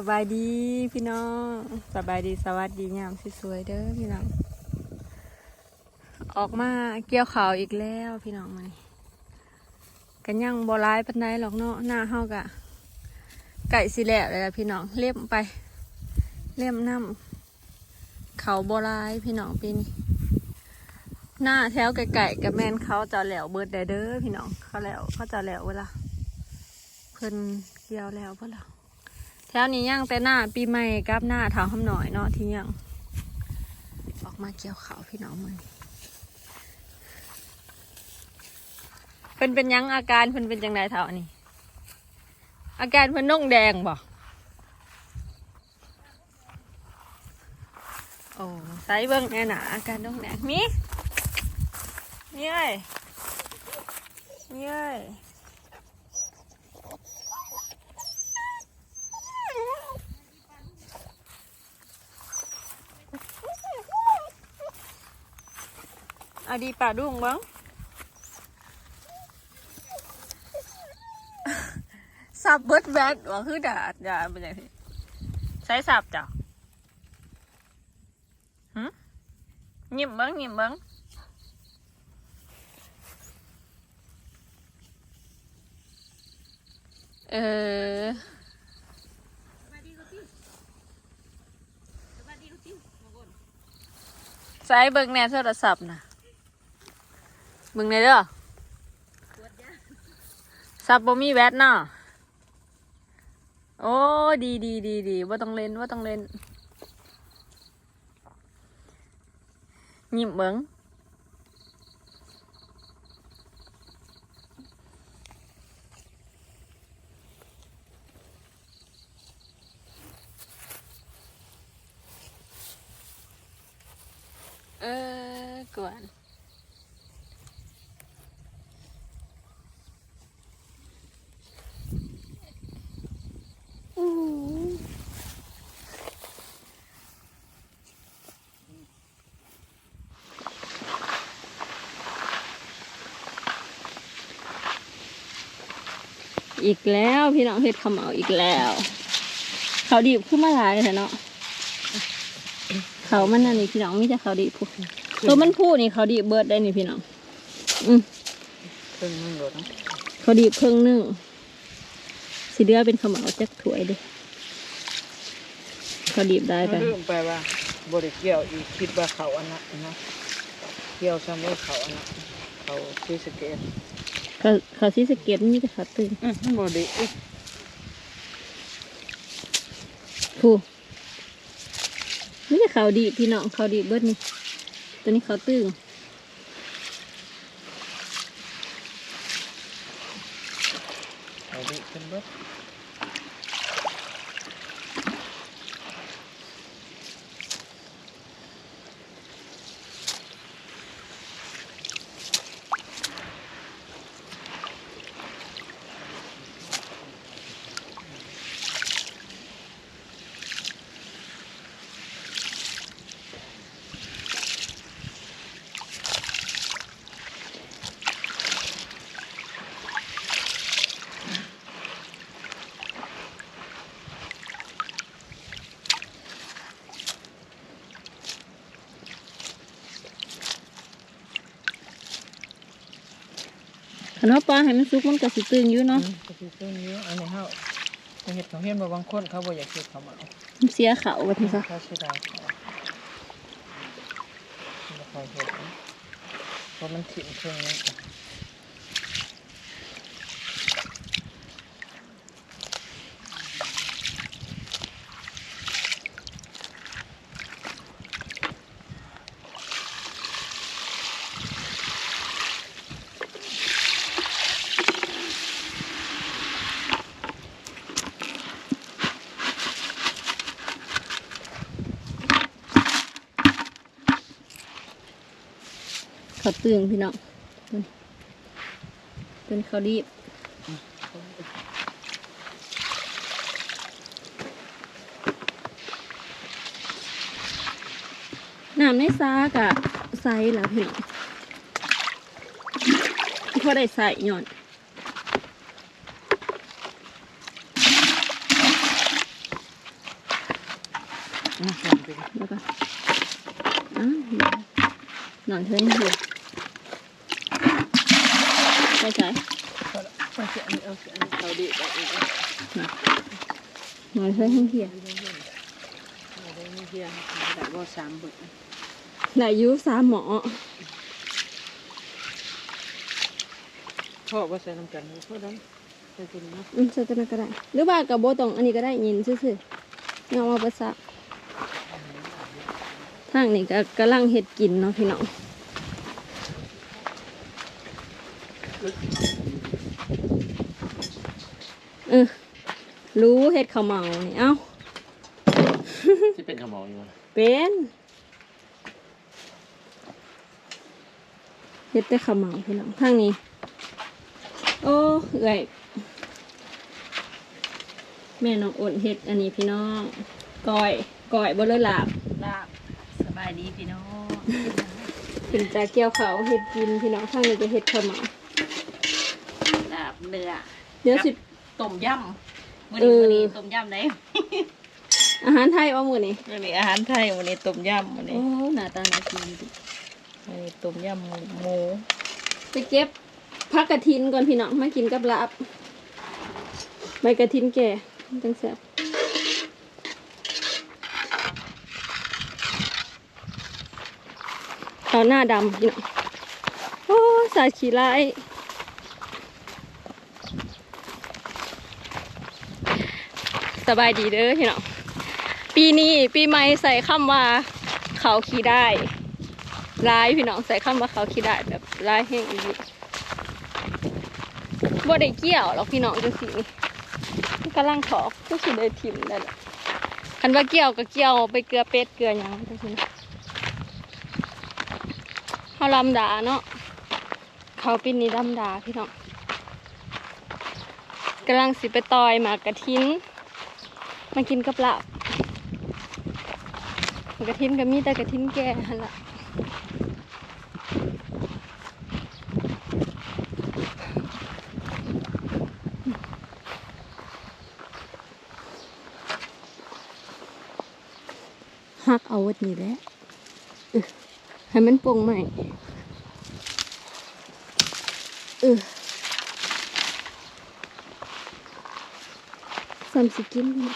สบายดีพี่น้องสบายดีสวัสดียามสวยเด้อพี่น้อง ออกมาเกี่ยวข่าวอีกแล้วพี่น้องมานี่กันยังบ่ร้ายปันไดหรอกเนาะหน้าเฮากะไก่สิแหละเลยละพี่น้องเล่มไป เล่มน้ำเขาบ่ร้ายพี่น้องปีนี้หน้าแถวไก่ๆกับแมนเขาจะแหลวเบิดได้เด้อพี่น้องเขาแหลวเขาจะแหลวเวลาเพิ่นเกี่ยวแล้วเพิ่นแล้ว แถวนี้ยังแต่หน้าปีใหม่กับหน้าเท้าหำหน่อยเนาะที่ยังออกมาเกี่ยวเขาวพี่น้องมันเพิ่นเป็นยังอาการเพิ่นเป็นจังไดเท่านี้อาการเพิ่นน่องแดงบ่โอ้ใส่เบิ่งแน่น่ะอาการน่องแดงมีมีเอ้ยมีเอ้ย อะดีป่าดุ้งบ้างสับเบิดแบดว่าคือดาดดาเป็นอย่างนี้ใช้สับจ้ะหืมหยิบเบิ้งหยิบเบิ้งเออใช้เบิ้งแน่โทรศัพท์นะ มึงในเด้อซับบ่มีแวดเนาะโอ้ดีดีดีดีว่าต้องเล่นว่าต้องเล่นหยิบเบิงเออกวน อีกแล้วพี่น้องเฮ็ดขาวเหมาอีกแล้ว เขาวดีบขึ้นมาหลายแท้เนาะเขามันนั่นนี่พี่น้องมีแต่เขาวดีบพูตัวมันพูนี่เขาวดีบเบิดได้นี่พี่น้อง อืมครึ่งนึงโดดนะเขาวดีบเครื่องนึ่ง สีเดือเป็นขาวเหมาจักถ้วยเด้เขาวดีบได้ไปลืมไปว่าบริเกี่ยวอีกคิดว่าเขาอันนั้นนะเกี่ยวซ้ำว่าเขาอันนั้นเขาที่สเกตเขาเขาซีสะเก็ตมีแต่ขาตึงอืมบริอุ๊ยผู้มีแต่เขาวดีบพี่น้องเขาวดีบเบิดนี่ตัวนี้เขาวตึง ขนมปลาให้มันสุกมันก็สิตึงอยู่เนาะก็คือต้นนี้อันนี้เขาจะเห็ดเขาเห็นว่าบางคนเขาบ่อยากเห็ดเขาเหมามันเสียเขาวะทีซะเขาเสียดายเขาไม่ค่อยเห็ดนะเพราะมันถิ่นเครื่องนี้ ตึงพี่น้องตัวนี้ตัวนี้เขารีบน้ำในซากะใส่แล้วพี่น้องพอได้ใส่หย่อนนะลองไปดูแล้วก็อ้าวหนอนเฮ้ยเหี่ยใช่ใช่เอาเอาเสียอันนี้เอาเสียอันนี้เขาดีแบบนี้หนอนเฮ้เหี่ยเอาได้ไม่เพียงได้บ่สามเบึกไหนยุสามหมอพ่อว่าใส่น้ำกันพ่อได้ใส่ตัวนี้นะอืมใส่ตัวนั้นก็ได้หรือว่ากับโบตองอันนี้ก็ได้ยินซื่อๆเงามาประสาทางนี้ก็กำลังเห็ดกินเนาะพี่น้อง ออรู้เห็ดข้าวเหมานี่เอ้าที่เป็นขมองอยู่นะเป็นเฮ็ดแต่ขาวเหมาพี่น้องทางนี้ โอ้เอื่อยแม่น้องอ่นเฮ็ดอันนี้พี่น้องก้อยก้อยบ่เลยลาบลาบสบายดีพี่น้องถึงจะเกี่ยวเขาวเฮ็ดกินพี่น้องทางนี้จะเฮ็ดข้าวเหมาลาบเนื้อเดี๋ยวสิ ต้มยำมื้อเอนี้อมื้อนี้ต้มยำไหน อาหารไทยเอามื้อนี้มื้อนี้อาหารไทยมื้อนี้ต้มยำมื้อโอ้นี้หน้าตาน่ากินดิมื้อนี้ต้มยำหมูหมูไปเก็บผักกระถินก่อนพี่น้องมากินกับลาบใบกระถินแก่จังแซ่บเขาหน้าดำพี่น้องโอ้สายขี่ไล่ สบายดีเด้อพี่น้องปีนี้ปีใหม่ใส่คำว่าเขาขี่ได้ร้ายพี่น้องใส่คำว่าเขาขี่ได้แบบร้ายแห้งอีกบ่ได้เกี่ยวหรอกพี่น้องจังสินี่กำลังถอกก็สิได้ทิมได้ละคันว่าเกี่ยวก็เกี่ยวไปเกลือเป็ดเกลือหยังจังซี่นเขาลำดาเนาะเขาปีนี้ลำดาพี่น้องกำลังสิไปตอยหมากกระทิ้น มากินกับลาบหมากระทินก็มีแต่กระทินแก่หั่นละหักเอาวัดนี้แหละให้มันโปร่งใหม่เออสามสิกินนี่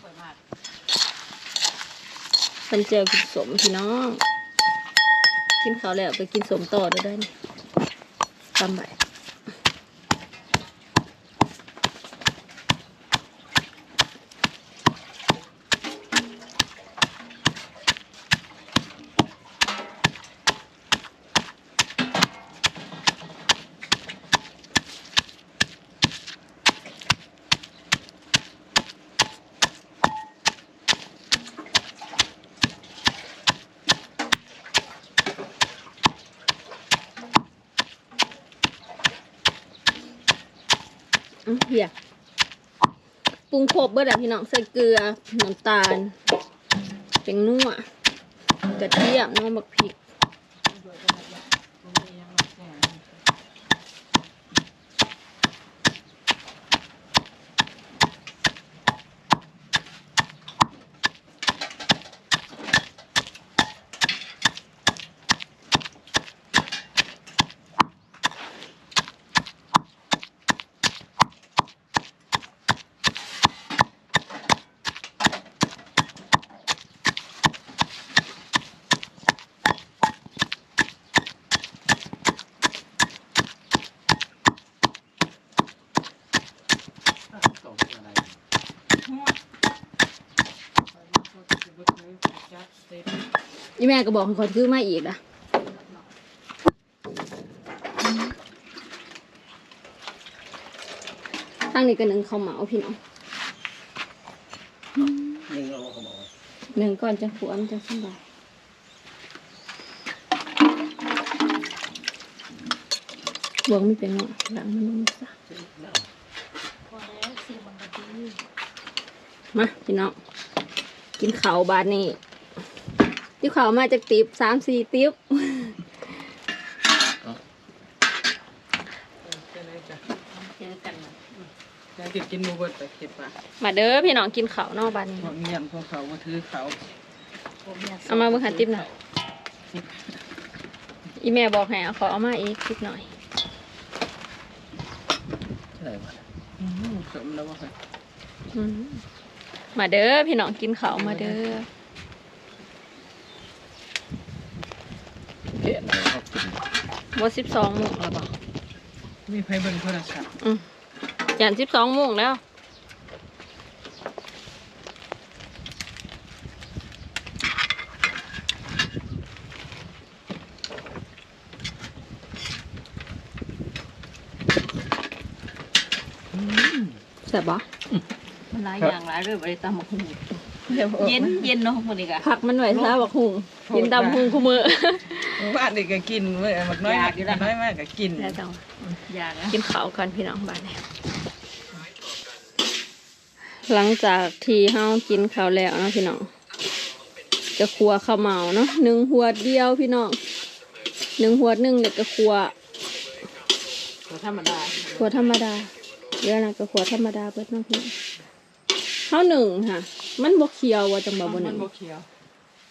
สวยมาก พันเจียวกินสมพี่น้อง กินข้าวแล้วไปกินสมต่อได้ได้นี่ตำใบ รุงครบเบิดอะพี่น้องใส่เกลือน้ำตาลเป็นนัวกระเทียมน้ำบักพริก อีแม่ก็บอกให้ขอถือมาอีกอะทางนี้ก็หนึ่งข้าวเหมาพี่น้องหนึ่งเราขมองหนึ่งก่อนจะขวมจะสบายบวงไม่เป็นหรอกหลังมันมันซะ มาพี่น้องกินข้าวบาทนี่ติ๊บข้าวมาจากติ๊บสามสี่ติ๊บคิดกินบ่เบิดแต่คิดว่ามาเด้อพี่น้องกินข้าวนอกบ้านนี้พวกเมียนพวกเขาบ่ถือเขาเอามาเบิ่งหาติ๊บหน่อยอีแม่บอกให้เอาขอเอามาอีกติ๊บหน่อยใช่ปะอืมสมแล้วว่าค่ะอืม มาเด้อพี่น้องกินข้าวมาเด้อเกะอะไรเขากินบ่สิบสองโมงแล้วบ่มีไผเบิ่งโทรศัพท์อืมยันสิบสองโมงแล้วแซ่บบ่มัน หลายอย่างหลายเรื่องอะไรตามหมกหุงเย็นเย็นเนาะมันนี่กะผักมันไหวซาบักหุงกินตำหุงคู่มือบ้านนี่ก็กินเว้ยมักน้อยมักน้อยมากก็กินแล้วจังอยากนะกินข้าวกันพี่น้องบ้านนี้หลังจากที่เฮากินข้าวแล้วเนาะพี่น้องจะครัวข้าวเหมาเนาะหนึ่งหัวดเดียวพี่น้องหนึ่งหัวดหนึ่งเด็กก็ครัวธรรมดาขวดธรรมดาเดี๋ยวนะก็ขวดธรรมดาเบิดเน้องพี่ ข้าวหนึ่งค่ะ มันบกเคียวว่าจังบ่บ่หมันึ่นงบ่เขียว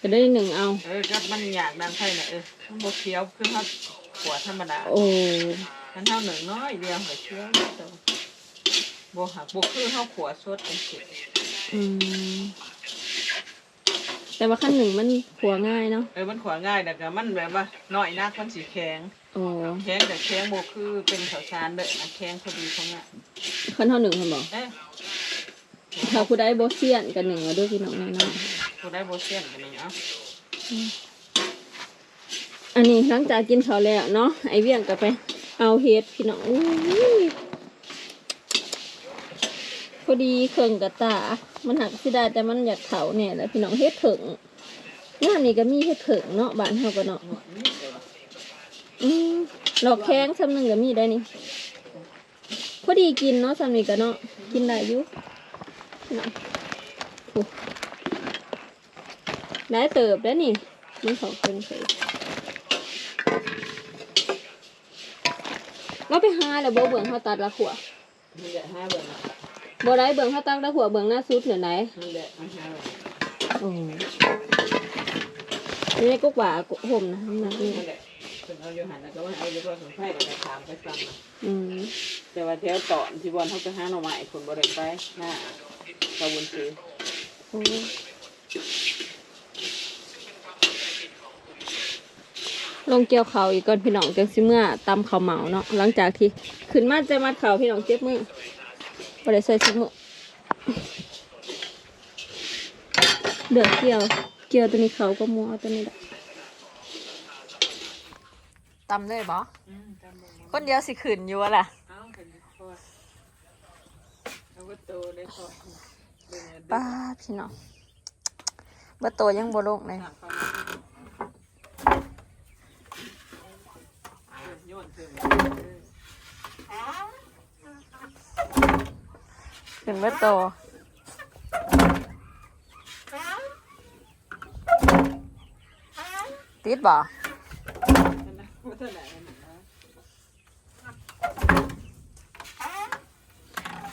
ก็ได้หนึ่งเอา เออก็มันอยากดังไผน่ะเออมันบ่เขียวคือเฮาขวดธรรมดาโอ้มันเท่าหนึ่งน้อยเดียวหัวเชื้อแต่บ่หักบ่คือเฮาขวดสดจังซี่อืมแต่ว่าขั้นหนึ่งมันขัวง่ายเนาะเออมันขวดง่ายแต่ก็มันแบบว่าน้อยนักมันสิแข็ง โอ้แข็งแต่แข็งบ่คือเป็นข้าวสารเด้อนะแข็งพอดีของอะขั้นเท่าหนึ่งค่ะบอกเอ้ย ถ้าผู้ใดโบเซียนกันหนึ่งเอาด้วยพี่น้องแน่นอนผู้ได้บ่เสียนกันนี่เอ้าอันนี้หลังจากกินข้าวแล้วเนาะไอเวียงก็ไป เอาเฮ็ดพี่น้องอุ้ยพอดีเครื่องกระตา มันหักสิได้แต่มันอยากเถาเนี่ยแหละพี่น้องเฮ็ดถึงงานนี้ก็มีเฮ็ดถึงเนาะบ้านเฮาก็เนาะอืมหลอกแข้งซ้ำหนึ่งก็มีได้นี่พอดีกินเนาะซ้ำนี้ก็เนาะกินได้อยู่พี่น้องโอ้ ได้เติบแล้วนี่มันสองคนเคยเราไปหาแล้วบ่เบิ่งเขาตัดละขัวมันจะหาเบิ่งบ่ได้เบิ่งเขาตัดละขัวเบิ่งหน้าสุดเหนือไหนนี่แหละมันหาเบิ่งโอ้นี่กุกหว่ากุกห่มนะมันนี่นั่นแหละเพิ่นเอาอยู่หั่นแล้วก็ว่าเอาอยู่ว่าสงไผก็ได้ถามไปฟังอืมแต่ว่าแถวตอนที่บอนเฮาไปหาหน่อไม้คนบ่ได้ไปหน้า ตะวันซื้อโอ้ลงเกี่ยวเขาวอีกก่อนพี่น้องจังสิเมื่อตำข้าวเหมาเนาะหลังจากที่ขึ้นมาจะมัดเขาวพี่น้องเจ็บมือบ่ได้ใส่ชุดมือเดือดเกี่ยว เกี่ยวตัวนี้เขาก็มัวเอาตัวนี้แหละตำเลยบ่อืมตามเบิ่งคนเดียวสิขึ้นอยู่วะล่ะ เอาเพิ่นคอยเอาไว้โตได้คอยเบิ่งเอา ป้าพี่น้องบ่โตยังบ่ลงเลยถามเขาโยนเพิ่นขึ้นบ่โตติดบ่ ว่าเท่าไหร่อันนั้นนะ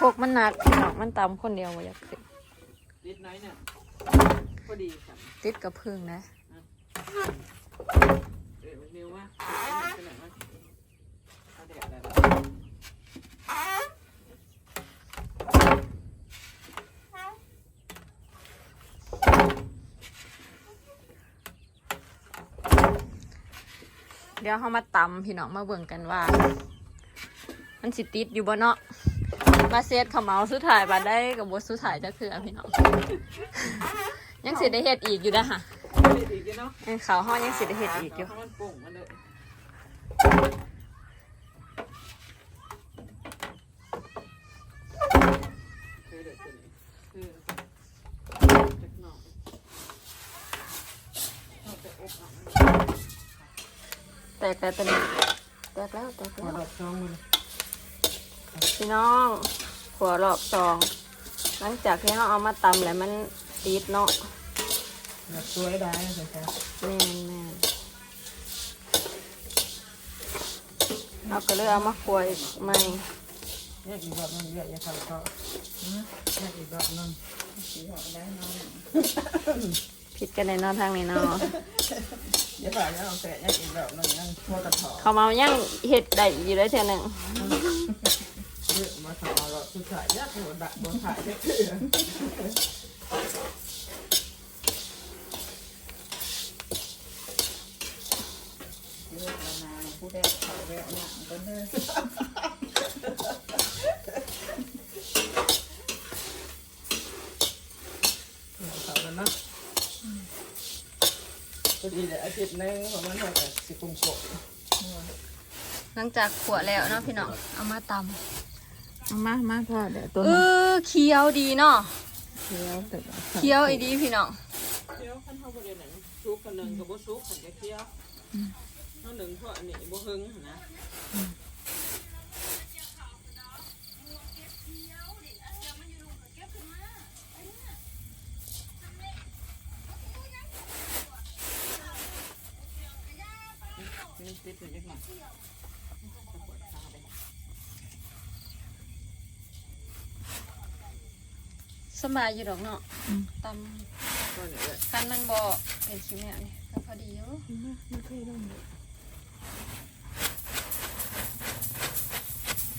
โคกมันหนักพี่น้องมันตำคนเดียวบ่อยากติดนิดน้อยเนี่ยพอดีค่ะติดกับพึ่งนะเออเร็วว่าเอาไปไหนวะเอาแดดแล้วเดี๋ยวเฮามาตำพี่น้องมาเบิ่งกันว่า มันสิติดอยู่บ่เนาะ มาเซตขาวเหมาสุดท้ายบาดได้กับบ่สุดท้ายจักคือพี่น้อง ยังสิได้เฮ็ดอีกอยู่นะฮะดีดีกันเนาะเอ้ยขาวฮ้อยังสิได้เฮ็ดอีกอยู่เขามันปุ่งมาเลยเคยเด็ดตัวนี้คือจักหน่อยเอาแต่อบอะแตกแล้วตอนนี้แตกแล้วแตกมาแล้วดอกช่องมัน พี่น้องขัวรอบสอง หลังจากที่เราเอามาตำแล้วมันติดเนาะแบบสวยได้เลยค่ะแม่นแม่นเราก็เลยเอามาขัวอีกใหม่เนี่ยอีกรอบนึงเยอะอย่าเข้าเข้าเนี่ยอีกรอบนึงผิดกันในนอนทางนี้เนาะอย่าฝ่าอย่าเอาแต่เนี่ยอีกรอบนึงยังมัวกระถอเขามายังเห็ดได้อยู่ได้เท่านึง เยอะมาถอเราสุดท้ายยากหัวดักบนถ่ายได้คือผู้ได้เขาแววหนังก็เด้อเขาแล้วเนาะพอดีเลยอาทิตย์นึงของมันเท่ากับสิบปุ่มโกะหลังจากขวดแล้วเนาะพี่น้องเอามาตำ มามาพอเดี๋ยวตัวเออเคี้ยวดีเนาะเคี้ยวแต่เคี้ยวไอ้ดีพี่น้องเคี้ยวขั้นเท่าประเด็นนั้นซุกกันหนึ่งกับบ่ซุกขันจะเคี้ยวเท่าหนึ่งเพราะอันนี้บ่หึงนะนี่ติดอยู่ยังไง สบายอยู่ดอกเนาะตก็เนี่ยแหละำกันมันบ่เป็นชิ้นแม่นี่ก็พอดีอยู่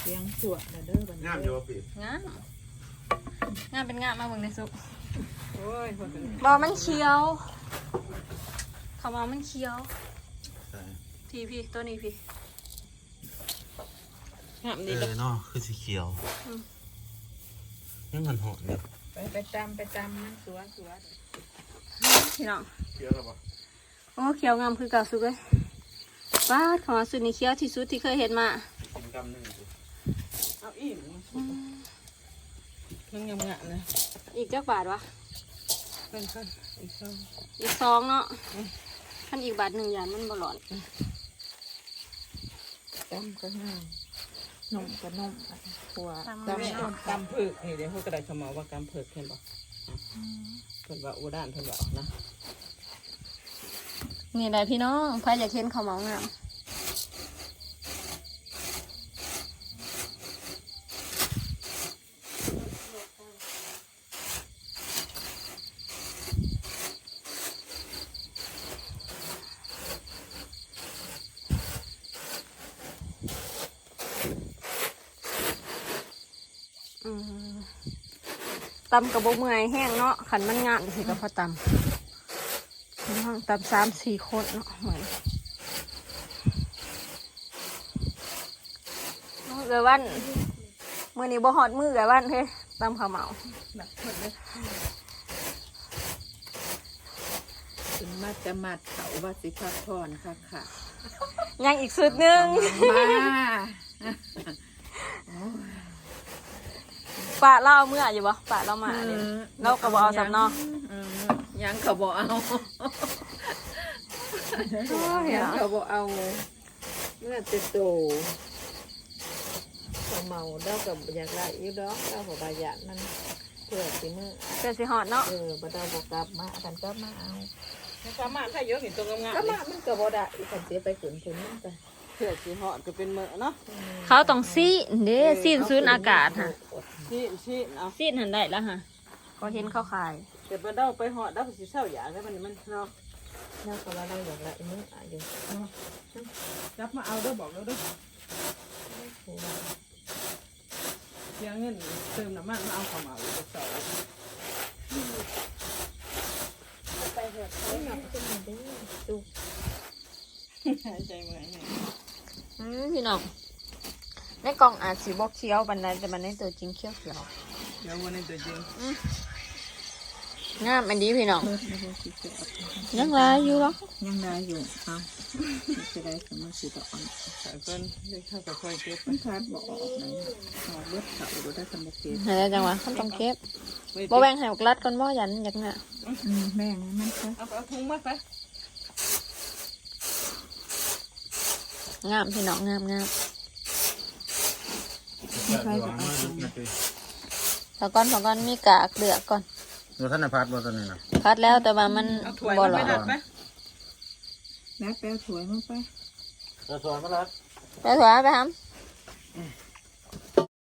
เสียงสวดนะเด้อบัดนี้งามอยู่ว่าปีงามงามเป็นงามมาเบิ่งในซุปโอ้ยคนเป็นบอมันเคี้ยวเขามามันเคี้ยวใช่พี่พี่ตัวนี้พี่งามเอดีเลยอเนาะคือสีเขียวอืมยังมันหอมอยู่ ไปไปตามไปตามมันสวนสวนพี่น้องเขียวหรอปะโอ้เคี้ยวงามคือเก่าสุดเลยป้าดของสุดนี่เคี้ยวที่สุดที่เคยเห็นมากินกำหนึ่งสิเอาอิ่มมันยังงะนะอีกจักบาทวะเพิ่นเพิ่นอีกสองอีกสองเนาะขั้นอีกบาทหนึ่งยานมันบหลอนตำก็ง่าย นมก็นมขัวตำตำนมตำผึกนี่เดี๋ยวพวกกระไดขมอว่ากำผึกเห็นบ่เพิ่นว่าอุดานเพิ่นว่านะ นี่แหละพี่น้องพายอยากเห็นเขาวเหมางาม ตำกระบอกเมื่อยแห้งเนาะขันมันงานสิก็พอตำพี่น้องตำสามสี่คนเนาะเหมือนเกิดวันเมื่อนี้บ่ฮอดมือเกิดวันเฮ้ยตำข้าวเหมาแบบเพิ่นเลยถึงมาจะมัดเขาว่าสิพักผ่อนค่ะค่ะยังอีกสุดหนึงมา ป่าเล่าเมื่ออยู่บ่ป่าเล่ามาเนี่ยเราก็บ่เอาสำเนาะเออยังเขาบอกเอายังเขาบอกเอา เมื่อติดโตเขาเมาแล้วกับอยากได้อีดอกแล้วกับบายานมันเพื่อสิมือเกิดสิฮอดเนาะเออบ่ได้บอกกลับมากันก็มาเอาสามารถถ้าเยอะเห็นตัวงามก็มามันก็บ่ได้อีกันเสียไปขืนขืนมันไปเผื่อสีหอดก็เป็นเมื่อเนาะเขาต้องซีนเด้ซีนซูนอากาศฮะ ชีชีเอาซีนหันได้แล้วฮะก็เห็นเขาขาย แต่ไปเด้าไปหอดแล้วสีเศร้าอย่างแล้วมันมันเนาะแล้วก็ว่าเราอยากได้มืออายุจับมาเอาเด้อบอกเด้อเด้อเสียเงินเติมน้ำมันมาเอาเข้ามาเอาเสาไปเถอะไปหนักขึ้นมาเด้อดูใจเมื่อยเนี่ยอืมพี่น้อง ในกล่องอาจสีบอกเคี้ยวบันไดแต่มันในตัวจริงเคี้ยวเขียวเดี๋ยววันนี้ตัวจริงงามอันนี้พี่น้องยังไรอยู่หรอยังได้อยู่เอาจะได้สมาชิกอ่อนแต่เพิ่นได้เข้ากับค่อยเก็บมันคาดบอกออกนะหอเลือดเขาดูได้สมุกเกตอะไรจังวะขั้นต้องเก็บไว้บ่แบ่งให้บักรัดก่อนบ่ยันอยากน่ะอืมแม่งมันก็เอาเอาถุงมาไปงามพี่น้องงามงาม ใช่หรอาก่อนพอก่อนมีกากเดือกก่อนดูท่านพัดบ่ตอนนี้นะพัดแล้วแต่ว่ามันเอาถ้วบ่หลไปอดัดไปแล้วแป้วถวยมันไปจะสอนมาแล้วไปถวายไปท